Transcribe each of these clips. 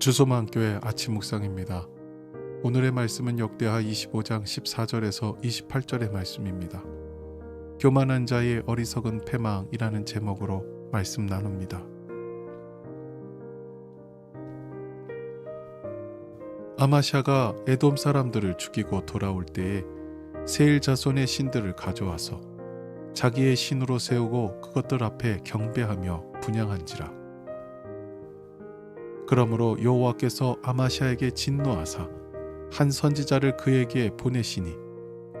주소만교회 아침 묵상입니다. 오늘의 말씀은 역대하 25장 14절에서 28절의 말씀입니다. 교만한 자의 어리석은 패망이라는 제목으로 말씀 나눕니다. 아마샤가 에돔 사람들을 죽이고 돌아올 때에 세일 자손의 신들을 가져와서 자기의 신으로 세우고 그것들 앞에 경배하며 분양한지라. 그러므로 여호와께서 아마샤에게 진노하사 한 선지자를 그에게 보내시니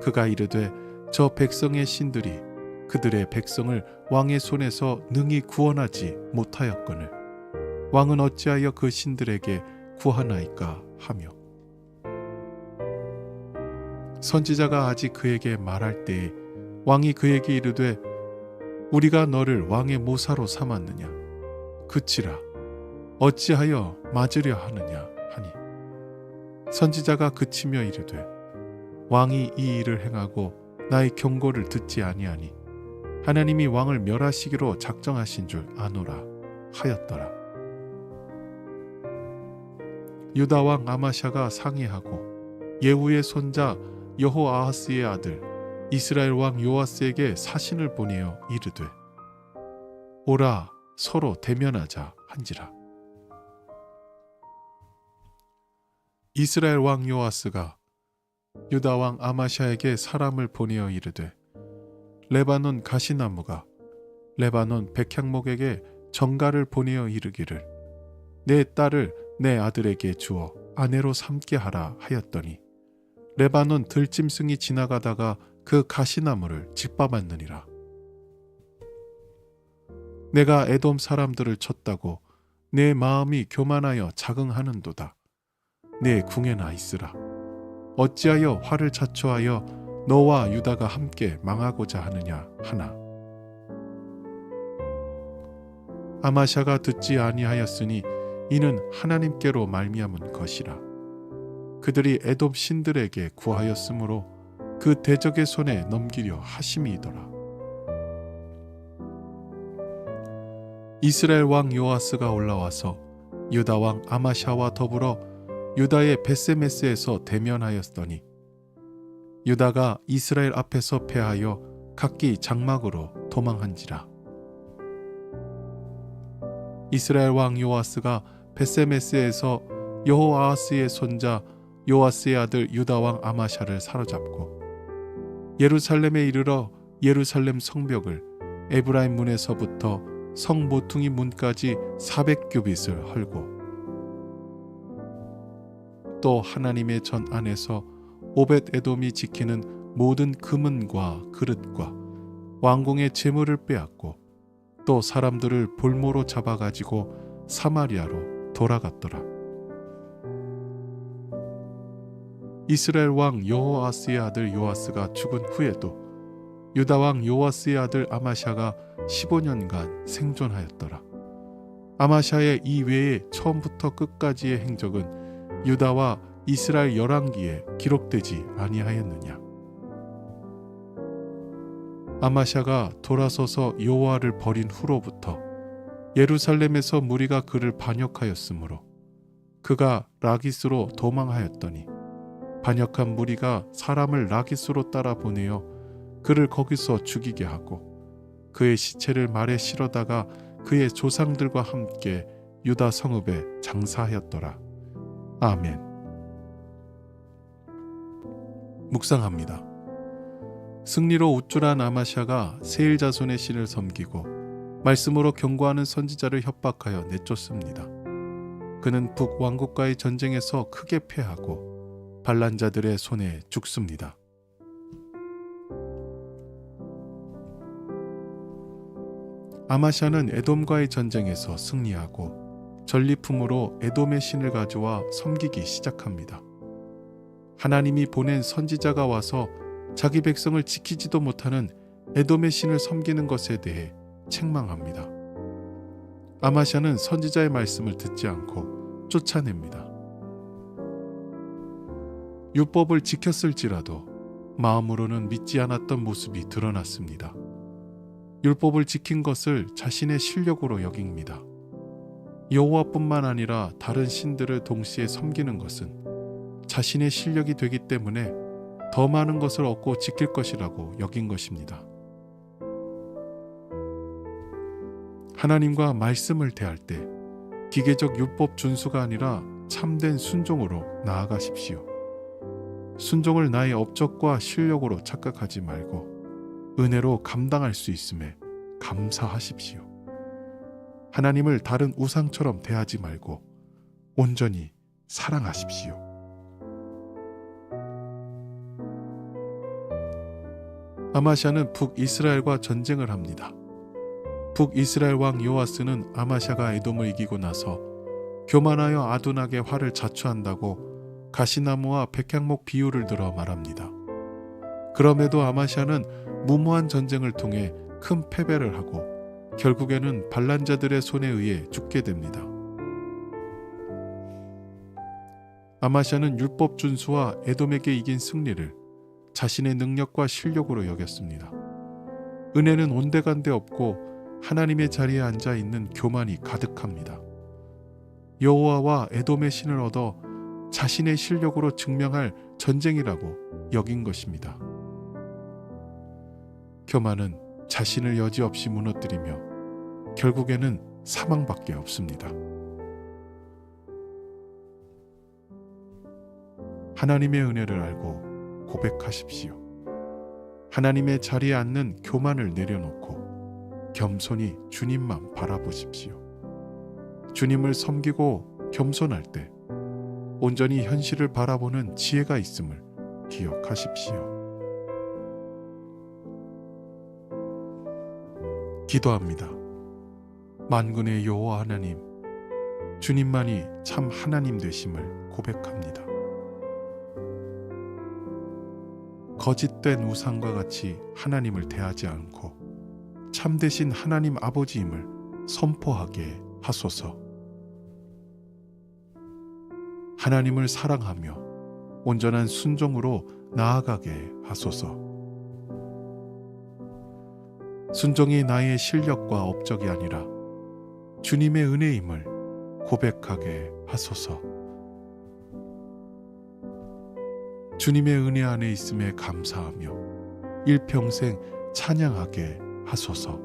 그가 이르되 저 백성의 신들이 그들의 백성을 왕의 손에서 능히 구원하지 못하였거늘. 왕은 어찌하여 그 신들에게 구하나이까 하며. 선지자가 아직 그에게 말할 때에 왕이 그에게 이르되 우리가 너를 왕의 모사로 삼았느냐? 그치라 어찌하여 맞으려 하느냐 하니. 선지자가 그치며 이르되 왕이 이 일을 행하고 나의 경고를 듣지 아니하니 하나님이 왕을 멸하시기로 작정하신 줄 아노라 하였더라. 유다 왕 아마샤가 상의하고 예후의 손자 여호아하스의 아들 이스라엘 왕 요아스에게 사신을 보내어 이르되 오라 서로 대면하자 한지라 이스라엘 왕 요아스가 유다 왕 아마샤에게 사람을 보내어 이르되 레바논 가시나무가 레바논 백향목에게 정가를 보내어 이르기를 내 딸을 내 아들에게 주어 아내로 삼게 하라 하였더니 레바논 들짐승이 지나가다가 그 가시나무를 짓밟았느니라. 내가 에돔 사람들을 쳤다고 내 마음이 교만하여 자긍하는도다. 내 궁에 나 있으라. 어찌하여 화를 자초하여 너와 유다가 함께 망하고자 하느냐 하나. 아마샤가 듣지 아니하였으니 이는 하나님께로 말미암은 것이라. 그들이 에돔 신들에게 구하였으므로 그 대적의 손에 넘기려 하심이더라. 이스라엘 왕 요아스가 올라와서 유다 왕 아마샤와 더불어 유다의 베세메스에서 대면하였더니 유다가 이스라엘 앞에서 패하여 각기 장막으로 도망한지라. 이스라엘 왕 요아스가 베세메스에서 여호아하스의 손자 요아스의 아들 유다 왕 아마샤를 사로잡고 예루살렘에 이르러 예루살렘 성벽을 에브라임 문에서부터 성 모퉁이 문까지 400규빗을 헐고 또 하나님의 전 안에서 오벳 에돔이 지키는 모든 금은과 그릇과 왕궁의 재물을 빼앗고 또 사람들을 볼모로 잡아가지고 사마리아로 돌아갔더라. 이스라엘 왕 여호아스의 아들 요아스가 죽은 후에도 유다 왕 요아스의 아들 아마샤가 15년간 생존하였더라. 아마샤의 이 외에 처음부터 끝까지의 행적은 유다와 이스라엘 열왕기에 기록되지 아니하였느냐. 아마샤가 돌아서서 여호와를 버린 후로부터 예루살렘에서 무리가 그를 반역하였으므로 그가 라기스로 도망하였더니 반역한 무리가 사람을 라기스로 따라 보내어 그를 거기서 죽이게 하고 그의 시체를 말에 실어다가 그의 조상들과 함께 유다 성읍에 장사하였더라. 아멘. 묵상합니다. 승리로 우쭐한 아마샤가 세일 자손의 신을 섬기고 말씀으로 경고하는 선지자를 협박하여 내쫓습니다. 그는 북 왕국과의 전쟁에서 크게 패하고 반란자들의 손에 죽습니다. 아마샤는 에돔과의 전쟁에서 승리하고 전리품으로 에돔의 신을 가져와 섬기기 시작합니다. 하나님이 보낸 선지자가 와서 자기 백성을 지키지도 못하는 에돔의 신을 섬기는 것에 대해 책망합니다. 아마샤는 선지자의 말씀을 듣지 않고 쫓아냅니다. 율법을 지켰을지라도 마음으로는 믿지 않았던 모습이 드러났습니다. 율법을 지킨 것을 자신의 실력으로 여깁니다. 여호와뿐만 아니라 다른 신들을 동시에 섬기는 것은 자신의 실력이 되기 때문에 더 많은 것을 얻고 지킬 것이라고 여긴 것입니다. 하나님과 말씀을 대할 때 기계적 율법 준수가 아니라 참된 순종으로 나아가십시오. 순종을 나의 업적과 실력으로 착각하지 말고 은혜로 감당할 수 있음에 감사하십시오. 하나님을 다른 우상처럼 대하지 말고 온전히 사랑하십시오. 아마샤는 북이스라엘과 전쟁을 합니다. 북이스라엘 왕 요아스는 아마샤가 에돔을 이기고 나서 교만하여 아둔하게 화를 자초한다고 가시나무와 백향목 비유를 들어 말합니다. 그럼에도 아마샤는 무모한 전쟁을 통해 큰 패배를 하고 결국에는 반란자들의 손에 의해 죽게 됩니다. 아마샤는 율법 준수와 에돔에게 이긴 승리를 자신의 능력과 실력으로 여겼습니다. 은혜는 온데간데 없고 하나님의 자리에 앉아 있는 교만이 가득합니다. 여호와와 에돔의 신을 얻어 자신의 실력으로 증명할 전쟁이라고 여긴 것입니다. 교만은 자신을 여지없이 무너뜨리며 결국에는 사망밖에 없습니다. 하나님의 은혜를 알고 고백하십시오. 하나님의 자리에 앉는 교만을 내려놓고 겸손히 주님만 바라보십시오. 주님을 섬기고 겸손할 때 온전히 현실을 바라보는 지혜가 있음을 기억하십시오. 기도합니다. 만군의 여호와 하나님, 주님만이 참 하나님 되심을 고백합니다. 거짓된 우상과 같이 하나님을 대하지 않고 참되신 하나님 아버지임을 선포하게 하소서. 하나님을 사랑하며 온전한 순종으로 나아가게 하소서. 순종이 나의 실력과 업적이 아니라 주님의 은혜임을 고백하게 하소서. 주님의 은혜 안에 있음에 감사하며 일평생 찬양하게 하소서.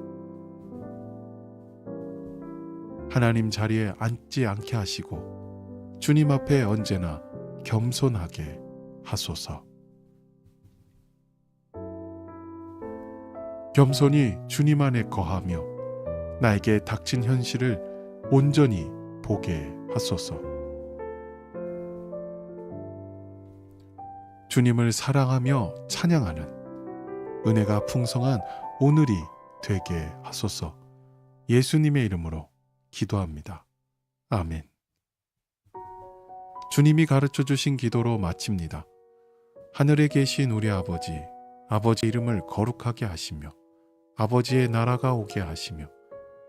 하나님 자리에 앉지 않게 하시고 주님 앞에 언제나 겸손하게 하소서. 겸손히 주님 안에 거하며 나에게 닥친 현실을 온전히 보게 하소서. 주님을 사랑하며 찬양하는 은혜가 풍성한 오늘이 되게 하소서. 예수님의 이름으로 기도합니다. 아멘. 주님이 가르쳐 주신 기도로 마칩니다. 하늘에 계신 우리 아버지, 아버지 이름을 거룩하게 하시며 아버지의 나라가 오게 하시며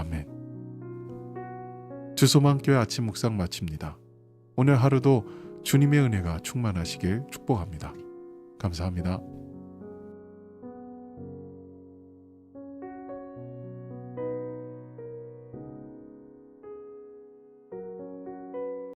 아멘. 주소만교회 아침 묵상 마칩니다. 오늘 하루도 주님의 은혜가 충만하시길 축복합니다. 감사합니다.